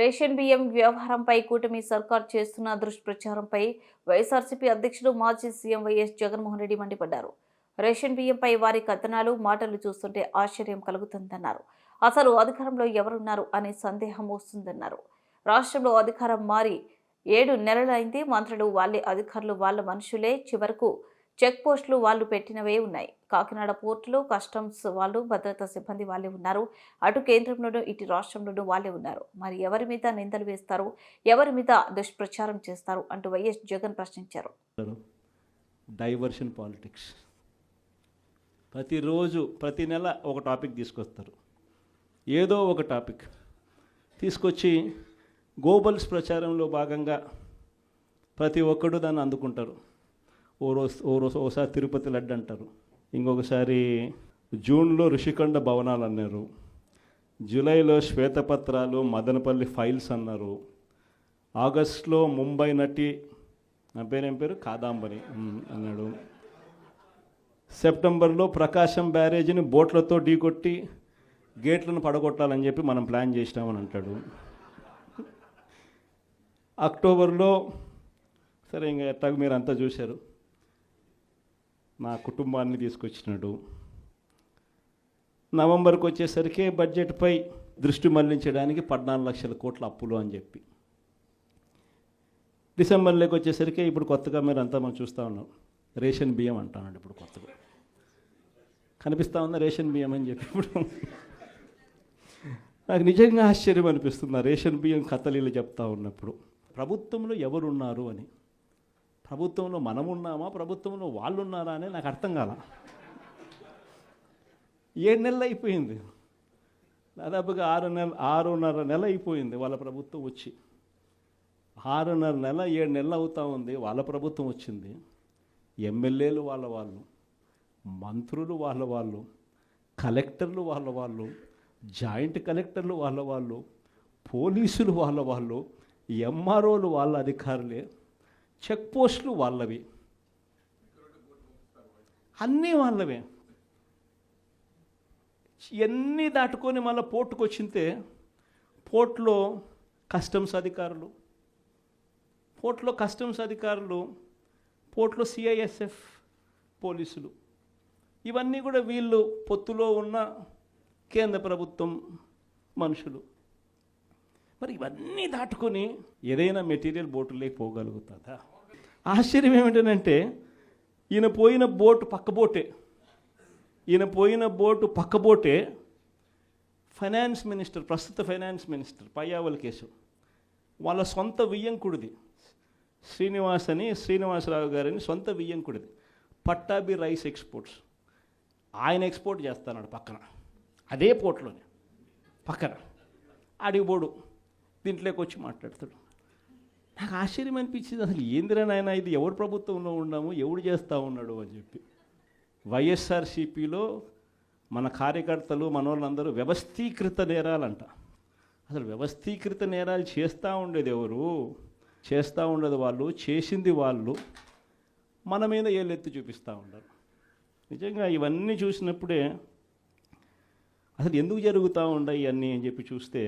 Ration బియ్యం వ్యవహారంపై కూటమి సర్కార్ చేస్తున్న దుష్ప్రచారంపై వైఎస్ఆర్సీపీ అధ్యక్షుడు మాజీ సీఎం వైఎస్ జగన్మోహన్ రెడ్డి మండిపడ్డారు. రేషన్ బియ్యంపై వారి కథనాలు మాటలు చూస్తుంటే ఆశ్చర్యం కలుగుతుందన్నారు. అసలు అధికారంలో ఎవరున్నారు అనే సందేహం వస్తుందన్నారు. రాష్ట్రంలో అధికారం మారి ఏడు నెలలైంది మంత్రులు వాళ్ళే అధికారులు వాళ్ళ మనుషులే చివరకు చెక్ పోస్టులు వాళ్ళు పెట్టినవే ఉన్నాయి. కాకినాడ పోర్టులో కస్టమ్స్ వాళ్ళు భద్రతా సిబ్బంది వాళ్ళే ఉన్నారు. అటు కేంద్రంలోనూ ఇటు రాష్ట్రంలోనూ వాళ్ళే ఉన్నారు. మరి ఎవరి మీద నిందలు వేస్తారు? ఎవరి మీద దుష్ప్రచారం చేస్తారు? అంటూ వైఎస్ జగన్ ప్రశ్నించారు. Diversion politics. ప్రతిరోజు ప్రతి నెల ఒక టాపిక్ తీసుకొస్తారు. ఏదో ఒక టాపిక్. తీసుకొచ్చి గోబల్స్ ప్రచారంలో భాగంగా ప్రతి ఒక్కడు దాన్ని అందుకుంటారు. ఓ రోజు ఓ రోజు ఓసారి తిరుపతి లడ్డు అంటారు. ఇంకొకసారి జూన్లో ఋషికొండ భవనాలు అన్నారు. జూలైలో శ్వేతపత్రాలు మదనపల్లి ఫైల్స్ అన్నారు. ఆగస్ట్లో ముంబై నటి నా పేరేం పేరు? కాదాంబరి అన్నాడు. సెప్టెంబర్లో ప్రకాశం బ్యారేజీని బోట్లతో ఢీకొట్టి గేట్లను పడగొట్టాలని చెప్పి మనం ప్లాన్ చేసినామని అంటాడు. అక్టోబర్లో సరే ఇంకా ఎట్టాగ మీరు అంతా చూశారు. నా కుటుంబాన్ని తీసుకొచ్చినాడు. నవంబర్కి వచ్చేసరికి బడ్జెట్పై దృష్టి మళ్ళించడానికి పద్నాలుగు లక్షల కోట్ల అప్పులు అని చెప్పి. డిసెంబర్లోకి వచ్చేసరికి ఇప్పుడు కొత్తగా మీరు అంతా మనం చూస్తూ ఉన్నాం. రేషన్ బియ్యం అంటున్నాడు ఇప్పుడు కొత్తగా. కనిపిస్తూ ఉందా రేషన్ బియ్యం అని చెప్పి ఇప్పుడు? నాకు నిజంగా ఆశ్చర్యం అనిపిస్తుంది. రేషన్ బియ్యం కథలీలు చెప్తా ఉన్నప్పుడు. ప్రభుత్వంలో ఎవరున్నారు అని. ప్రభుత్వంలో మనం ఉన్నామా ప్రభుత్వంలో వాళ్ళు ఉన్నారా అని నాకు అర్థం కాల. ఏడు నెలలు అయిపోయింది. దాదాపుగా ఆరు నెల ఆరున్నర నెల అయిపోయింది వాళ్ళ ప్రభుత్వం వచ్చి. ఆరున్నర నెల ఏడు నెలలు అవుతా ఉంది వాళ్ళ ప్రభుత్వం వచ్చింది. ఎమ్మెల్యేలు వాళ్ళ వాళ్ళు మంత్రులు వాళ్ళ వాళ్ళు కలెక్టర్లు వాళ్ళ వాళ్ళు జాయింట్ కలెక్టర్లు వాళ్ళ వాళ్ళు పోలీసులు వాళ్ళ వాళ్ళు ఎంఆర్ఓలు వాళ్ళ అధికారులే చెక్ పోస్టులు వాళ్ళవి. అన్నీ వాళ్ళవే. ఎన్ని దాటుకొని మళ్ళీ పోర్టుకు వచ్చింతే పోర్ట్లో కస్టమ్స్ అధికారులు పోర్ట్లో కస్టమ్స్ అధికారులు పోర్ట్లో సిఐఎస్ఎఫ్ పోలీసులు. ఇవన్నీ కూడా వీళ్ళు పొత్తులో ఉన్న కేంద్ర ప్రభుత్వం మనుషులు. మరి ఇవన్నీ దాటుకొని ఏదైనా మెటీరియల్ బోటులోకి పోగలుగుతుందా ఆశ్చర్యం ఏమిటంటే ఈయన పోయిన బోటు పక్క బోటే ఈయన పోయిన బోటు పక్క బోటే ఫైనాన్స్ మినిస్టర్ ప్రస్తుత ఫైనాన్స్ మినిస్టర్ పయ్యావల్ కేసు వాళ్ళ సొంత వియ్యంకుడిది. శ్రీనివాస్ అని శ్రీనివాసరావు గారని సొంత వియ్యంకుడిది. Pattabhi Rice Exports. ఆయన ఎక్స్పోర్ట్ చేస్తున్నాడు పక్కన. అదే పోర్ట్లోనే. పక్కన. ఆడికి పోడు. దీంట్లోకి వచ్చి మాట్లాడతాడు. నాకు ఆశ్చర్యం అనిపించింది అసలు ఏందిరా నాయన ఇది? ఎవరు ప్రభుత్వంలో ఉన్నాము? ఎవడు చేస్తూ ఉన్నాడు అని చెప్పి. వైఎస్ఆర్సీపీలో మన కార్యకర్తలు మనోళ్ళందరూ వ్యవస్థీకృత నేరాలంట. అసలు వ్యవస్థీకృత నేరాలు చేస్తూ ఉండేది ఎవరు? చేస్తూ ఉండేది వాళ్ళు చేసింది వాళ్ళు మన మీద ఏళ్ళెత్తి చూపిస్తూ ఉండరు నిజంగా ఇవన్నీ చూసినప్పుడే అసలు ఎందుకు జరుగుతూ ఉన్నాయి ఇవన్నీ అని చెప్పి చూస్తే